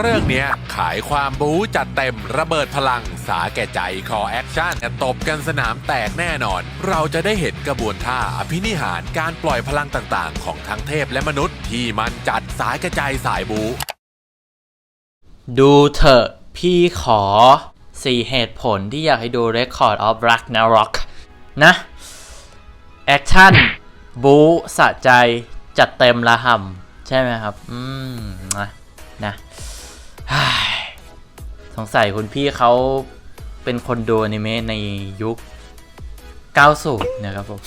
เรื่องเนี้ยขายความบู๊จัดเต็มระเบิดพลังสาแก่ใจคอแอคชั่นตบกันสนามแตกแน่นอน เราจะได้เห็นกระบวนท่าอภินิหารการปล่อยพลังต่างๆ ของทั้งเทพและมนุษย์ ที่มันจัดสายกระจายสายบู๊ดูเถอะพี่ขอสี่เหตุผลที่อยากให้ดู Record of Ragnarok นะ แอคชั่น บู๊สะใจ จัดเต็มละห่ำใช่ไหมครับ อืมนะนะ สงสัยคุณพี่เขาเป็นคนดูอนิเมะในยุค 90 นะครับผม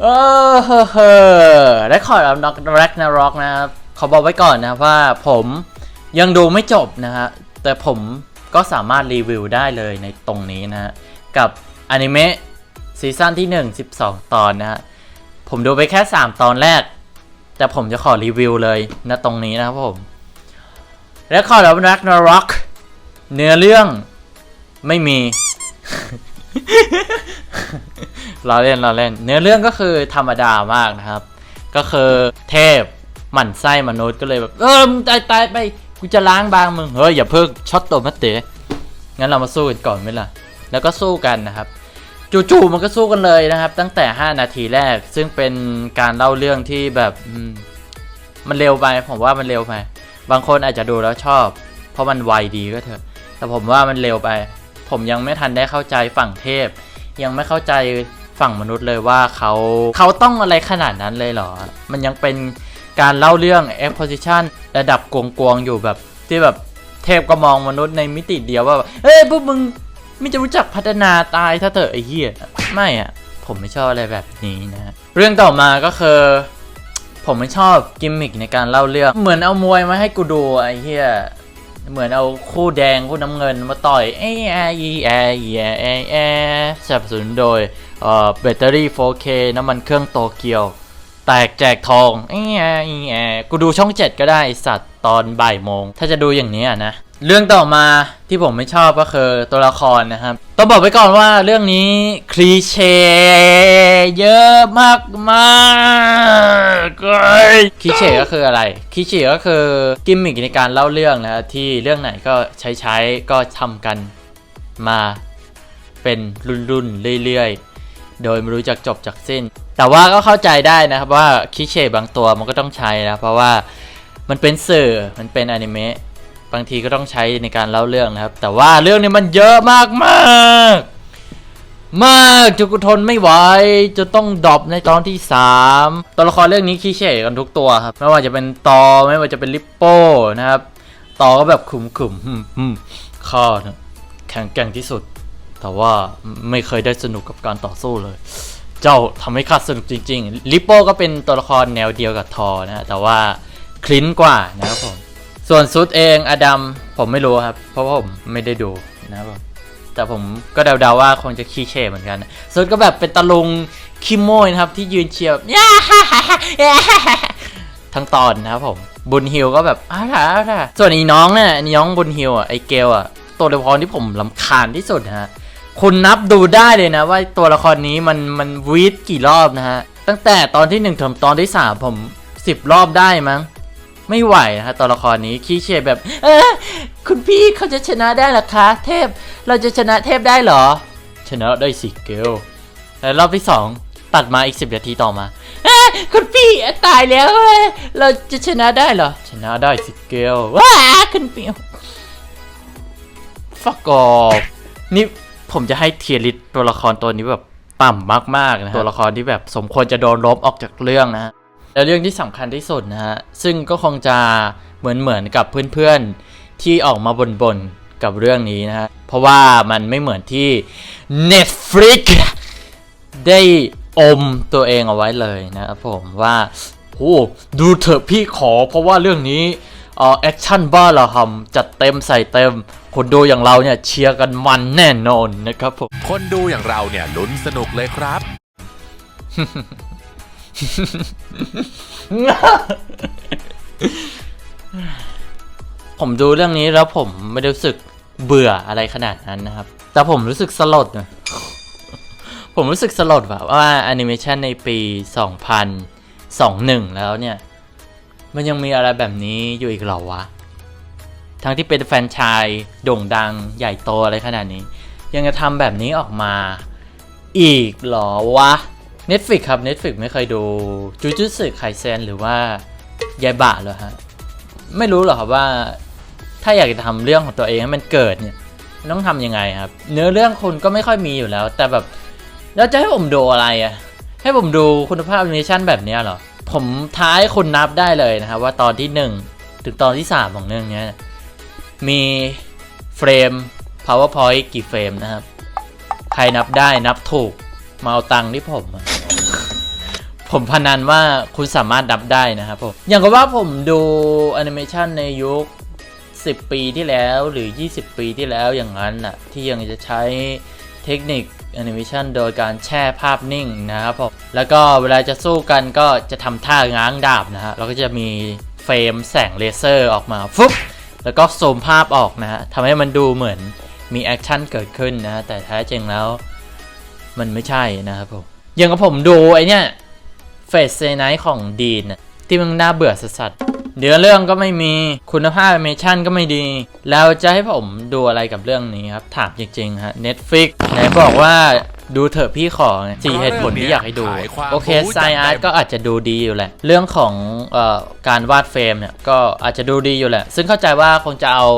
เออเฮ้อเฮ้อ Record of Ragnarok นะครับขอบอกไว้ก่อนนะว่าผมยังดูไม่จบนะฮะ แต่ผมก็สามารถรีวิวได้เลยในตรงนี้นะฮะ กับอนิเมะซีซั่นที่ 1 12 ตอนนะฮะ ผมดูไปแค่ 3 ตอนแรก แต่ผมจะขอรีวิวเลยนะตรงนี้นะครับผม Record of Ragnarok เนื้อเรื่องไม่มีเราเล่นเราเล่น เนื้อเรื่องก็คือธรรมดามากนะครับ ก็คือเทพหมั่นไส้มนุษย์ก็เลยแบบ เออมึงตายตายไปกูจะล้างบางมึงเฮ้ยอย่าเพิ่งช็อตตัวมัตเตะงั้นเรามาสู้กันก่อนไหมล่ะ แล้วก็สู้กันนะครับ จู่ๆมันก็สู้กันเลยนะครับ ตั้งแต่ 5 นาทีแรก ซึ่งเป็นการเล่าเรื่องที่แบบมันเร็วไปผมว่ามันเร็วไป บางคนอาจจะดูแล้วชอบ เพราะมันไวดีก็เถอะ แต่ผมว่ามันเร็วไป ผมยังไม่ทันได้เข้าใจฝั่งเทพ ยังไม่เข้าใจฝั่งมนุษย์เลยว่าเขาเขาต้องอะไรขนาดนั้นเลยเหรอ มันยังเป็นการเล่าเรื่อง exposition ระดับกวงๆอยู่แบบที่แบบเทพก็มองมนุษย์ในมิติเดียวว่าเฮ้ยพวกมึงไม่จะรู้จักพัฒนาตายถ้าเถอะไอ้เหี้ยไม่อะผมไม่ชอบอะไรแบบนี้นะฮะเรื่องต่อมาก็คือ ผมไม่ชอบกิมมิคในการเล่าเรื่องเหมือนเอามวยมาให้กูดูไอ้เหี้ยเหมือนเอาคู่แดงคู่น้ำเงินมาต่อยเอไอเอไอเอไอสนับสนุนโดยเอ่อแบตเตอรี่ 4K น้ำมันเครื่องโตเกียว แตกแจกทองเอไอเอกูดูช่อง7ก็ได้ได้สัตว์ตอนบ่ายโมง ถ้าจะดูอย่างนี้อะนะ เรื่องต่อมาที่ผมไม่ชอบก็คือตัวละครนะครับ ต้องบอกไว้ก่อนว่าเรื่องนี้คลีเช่เยอะมากมากคลีเช่ก็คืออะไรคลีเช่ก็คือกิมมิคในการเล่าเรื่องนะที่เรื่องไหนก็ใช้ใช้ก็ทำกันมาเป็นรุ่นๆเรื่อยๆ โดยไม่รู้จักจบจากสิ้น แต่ว่าก็เข้าใจได้นะครับว่าคลีเช่บางตัวมันก็ต้องใช้นะเพราะว่ามันเป็นสื่อมันเป็นอนิเมะ บางทีก็ต้องใช้ในการเล่าเรื่องนะครับ แต่ว่าเรื่องนี้มันเยอะมากมากมากจนกูทนไม่ไหวจะต้องดรอปในตอนที่ 3 ตัวละครเรื่องนี้คีเช่กันทุกตัวครับ ไม่ว่าจะเป็นตอไม่ว่าจะเป็นลิปโป้นะครับตอก็แบบขุมขุมๆอืมข้านะแข็งแกร่งที่สุด แต่ว่าไม่เคยได้สนุกกับการต่อสู้เลย เจ้าทำให้ข้าสนุกจริง ๆ ลิปโป้ก็เป็นตัวละครแนวเดียวกับทอนะฮะแต่ว่าคลิ้นกว่านะครับผม ส่วนซุดเองอดัมผมไม่รู้ครับ เพราะว่าผมไม่ได้ดูนะครับผมแต่ผมก็เดาๆว่าคงจะขี้เช่เหมือนกันซุดก็แบบเป็นตะลุงคิโมยนะครับ ที่ยืนเชียร์แบบทั้งตอนนะครับผมบุญฮิวก็แบบอ้าวอ้าส่วนอีน้องเนี่ยอีน้องบุญฮิวอะไอเกลอะตัวละครที่ผมลำคาญที่สุดนะฮะคุณนับดูได้เลยนะว่าตัวละครนี้มันมันวีดกี่รอบนะฮะตั้งแต่ตอนที่หนึ่งถึงตอนที่สามผมสิบรอบได้มั้ง ไม่ไหวนะฮะตัวละครนี้ขี้เฉยแบบ เออคุณพี่เขาจะชนะได้หรอคะ เทพ เราจะชนะเทพได้เหรอ ชนะได้สิเกลแล้วรอบที่สองตัดมาอีกสิบนาทีต่อมาเออคุณพี่ตายแล้วเเราจะชนะได้เหรอ ชนะได้สิเกลว้าคุณพี่ฟักกอบนี่ผมจะให้เทียริตตัวละครตัวนี้แบบต่ำมากๆนะฮะตัวละครที่แบบสมควรจะโดนลบออกจากเรื่องนะ แล้วเรื่องที่สำคัญที่สุดนะฮะ ซึ่งก็คงจะเหมือนเหมือนกับเพื่อนๆที่ออกมาบ่นๆกับเรื่องนี้นะฮะ เพราะว่ามันไม่เหมือนที่ Netflix ได้อมตัวเองเอาไว้เลยนะครับผมว่าโอ้ดูเถอะพี่ขอ เพราะว่าเรื่องนี้เอ่อแอคชั่นบ้าระหำจัดเต็มใส่เต็ม คนดูอย่างเราเนี่ยเชียร์กันมันแน่นอนนะครับผม คนดูอย่างเราเนี่ยลุ้นสนุกเลยครับ ผมดูเรื่องนี้แล้วผมไม่ได้รู้สึกเบื่ออะไรขนาดนั้นนะครับ แต่ผมรู้สึกสลดนะผมรู้สึกสลดแบบว่าแอนิเมชันในปี 2021 แล้วเนี่ย มันยังมีอะไรแบบนี้อยู่อีกเหรอวะ ทั้งที่เป็นแฟนชายโด่งดังใหญ่โตอะไรขนาดนี้ ยังจะทำแบบนี้ออกมาอีกเหรอวะ Netflix ครับ Netflix ไม่เคยดูจูจูสึไคเซนหรือว่ายายบะเหรอฮะ ไม่รู้หรอกครับว่า ถ้าอยากจะทำเรื่องของตัวเองให้มันเกิดเนี่ยต้องทำยังไงครับ เนื้อเรื่องคุณก็ไม่ค่อยมีอยู่แล้ว แต่แบบแล้วจะให้ผมดูอะไรอะให้ผมดูคุณภาพแอนิเมชันแบบนี้เหรอ ผมท้ายคุณนับได้เลยนะครับ ว่าตอนที่ 1 ถึงตอนที่ 3 ของเรื่องนี้มีเฟรม powerpoint กี่เฟรมนะครับ ใครนับได้นับถูกมาเอาตังค์ที่ผมอะ ผมพนันว่าคุณสามารถนับได้นะครับผม อย่างกับว่าผมดูแอนิเมชันในยุค 10 ปีที่แล้วหรือ 20 ปีที่แล้วอย่างนั้นน่ะที่ยังจะใช้เทคนิคแอนิเมชันโดยการแช่ภาพนิ่งนะครับผม แล้วก็เวลาจะสู้กันก็จะทำท่าง้างดาบนะฮะ แล้วก็จะมีเฟรมแสงเลเซอร์ออกมาฟุ๊บแล้วก็ซูมภาพออกนะฮะทำให้มันดูเหมือนมีแอคชั่นเกิดขึ้นนะฮะแต่แท้จริงแล้วมันไม่ใช่นะครับผมอย่างกับผมดูไอเนี้ย เฟสเซไนท์ของดีนน่ะที่มันน่าเบื่อสัสๆเนื้อเรื่องก็ไม่มีคุณภาพแอนิเมชันก็ไม่ดี แล้วจะให้ผมดูอะไรกับเรื่องนี้ครับ ถามจริงๆฮะ Netflix ไหนบอกว่าดูเถอะพี่ขอไงสี่เหตุผลที่อยากให้ดูขายความโอเครู้ไซจัดอาร์ตเต็มก็อาจจะดูดีอยู่แหละ เรื่องของเอ่อการวาดเฟรมเนี่ยก็อาจจะดูดีอยู่แหละ ซึ่งเข้าใจว่าคงจะเอา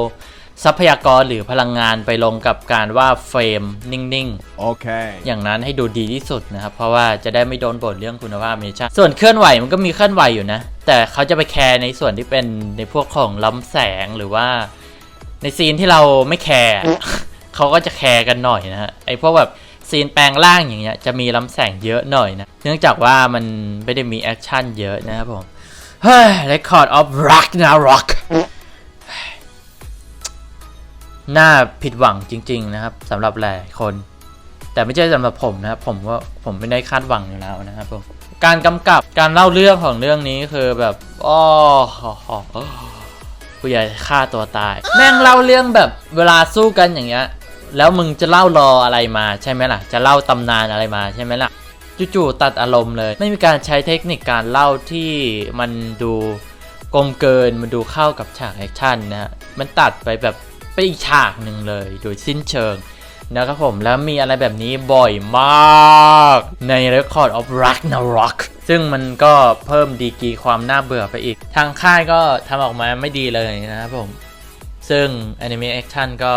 ทรัพยากรหรือพลังงานไปลงกับการวาดเฟรมนิ่งๆ Okay. อย่างนั้นให้ดูดีที่สุดนะครับ เพราะว่าจะได้ไม่โดนบ่นเรื่องคุณภาพแอนิเมชั่นส่วนเคลื่อนไหวมันก็มีเคลื่อนไหวอยู่นะ แต่เขาจะไปแคร์ในส่วนที่เป็นในพวกของล้ำแสงหรือว่า ในซีนที่เราไม่แคร์ เขาก็จะแคร์กันหน่อยนะฮะไอพวกแบบซีนแปลงร่างอย่างเงี้ยจะมีล้ำแสงเยอะหน่อยนะ เนื่องจากว่ามันไม่ได้มีแอคชั่นเยอะนะครับผมเฮ้ย Record of Ragnarok น่าผิดหวังจริง ๆ นะครับสำหรับหลายคน แต่ไม่ใช่สำหรับผมนะครับผมก็ผมไม่ได้คาดหวังอยู่แล้วนะครับผมการกำกับการเล่าเรื่องของเรื่องนี้คือแบบอ้อผู้ใหญ่ฆ่าตัวตาย แม่งเล่าเรื่องแบบเวลาสู้กันอย่างเงี้ยแล้วมึงจะเล่ารออะไรมาใช่ไหมล่ะ จะเล่าตำนานอะไรมาใช่ไหมล่ะจู่ๆตัดอารมณ์เลย ไม่มีการใช้เทคนิคการเล่าที่มันดูกลมเกินมันดูเข้ากับฉากแอคชั่นนะฮะมันตัดไปแบบ ไปอีกฉากหนึ่งเลยโดยสิ้นเชิงนะครับผมแล้วมีอะไรแบบนี้บ่อยมาก ใน Record of Ragnarok ซึ่งมันก็เพิ่มดีกีความน่าเบื่อไปอีก ทางค่ายก็ทำออกมาไม่ดีเลยนะครับผม ซึ่ง Anime Action ก็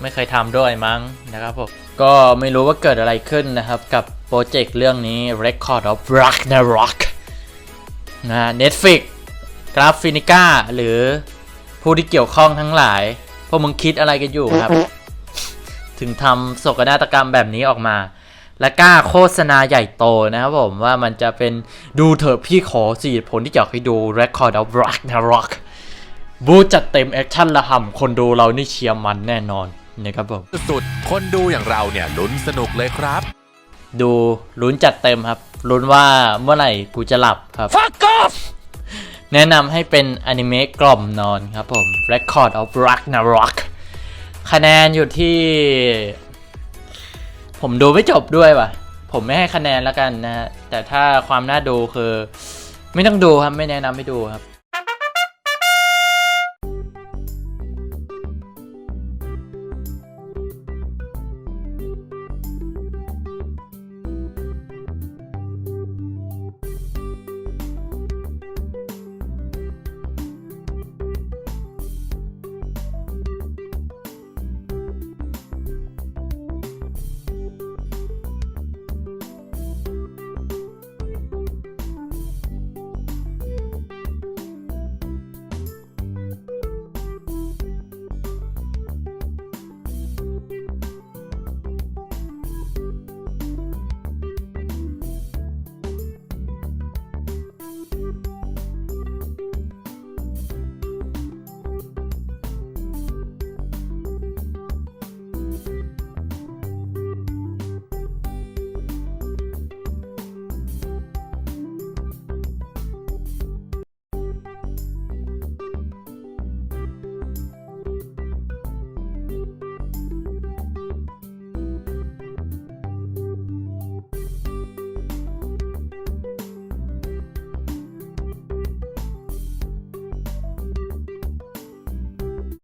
ไม่เคยทำด้วยมั้งนะครับผม ก็ไม่รู้ว่าเกิดอะไรขึ้นนะครับ กับโปรเจกต์เรื่องนี้ Record of Ragnarok นะ Netflix กราฟินิก้าหรือผู้ที่เกี่ยวข้องทั้งหลาย พวกมึงคิดอะไรกันอยู่ครับ ถึงทำโศกนาฏกรรมแบบนี้ออกมา และกล้าโฆษณาใหญ่โตนะครับผมว่ามันจะเป็นดูเถอะพี่ขอสี่เหตุผลที่อยากให้ดู Record of Ragnarok บูจัดเต็มแอคชั่นละห่ำคนดูเรานี่เชียร์มันแน่นอนนะครับผมสุดๆคนดูอย่างเราเนี่ยลุ้นสนุกเลยครับ ดูลุ้นจัดเต็มครับลุ้นว่าเมื่อไหร่กูจะหลับครับ Fuck off แนะนำให้เป็นอนิเมะกล่อมนอนครับผม Record of Ragnarok คะแนนอยู่ที่ ผมดูไม่จบด้วยว่ะ ผมไม่ให้คะแนนแล้วกันนะฮะแต่ถ้าความน่าดูคือ ไม่ต้องดูครับ ไม่แนะนำให้ดูครับ